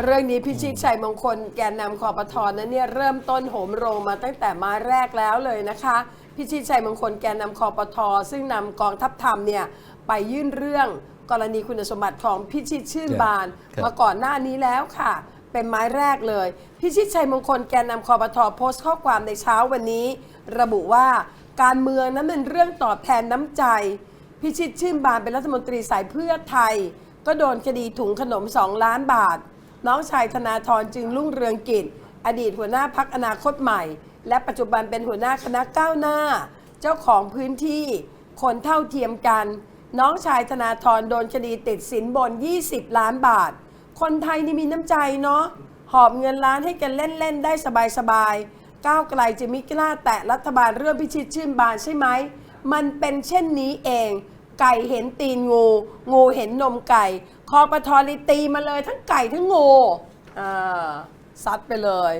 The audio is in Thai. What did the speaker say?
เรื่องนี้พิชิตชัยมงคลแกนนำคอปทนั้นเนี่ยเริ่มต้นโหมโรงมาตั้งแต่มาแรกแล้วเลยนะคะ พิชิตชัยมงคลแกนนำคอปทซึ่งนำกองทัพธรรมเนี่ยไปยื่นเรื่องกรณีคุณสมบัติของพิชิตชื่นบานครับมาก่อนหน้านี้แล้วค่ะ เป็นไม้แรกเลย พิชิตชัยมงคลแกนนำคอปทโพสต์ข้อความในเช้าวันนี้ ระบุว่าการเมืองนั้นเป็นเรื่องตอบแทนน้ำใจ พิชิตชื่นบานเป็นรัฐมนตรีสายเพื่อไทย ก็โดนคดีถุงขนม 2 ล้านบาท น้องชายธนาธรจึงรุ่งเรืองกิจ อดีตหัวหน้าพักอนาคตใหม่ และปัจจุบันเป็นหัวหน้าคณะก้าวหน้า เจ้าของพื้นที่ คนเท่าเทียมกัน น้องชายธนาธรโดนคดีติดสินบน 20 ล้านบาท คนไทยนี่มีน้ำใจเนาะหอบเงินล้านให้กันเล่น ๆ ได้สบายๆก้าวไกลจะมิกล้าแตะรัฐบาลเรื่องพิชิตชื่นบานใช่ไหมมันเป็นเช่นนี้เอง ไก่เห็นตีนงู งูเห็นนมไก่ คอปทอรีตีมาเลยทั้งไก่ทั้งงูอ่าซัดไปเลย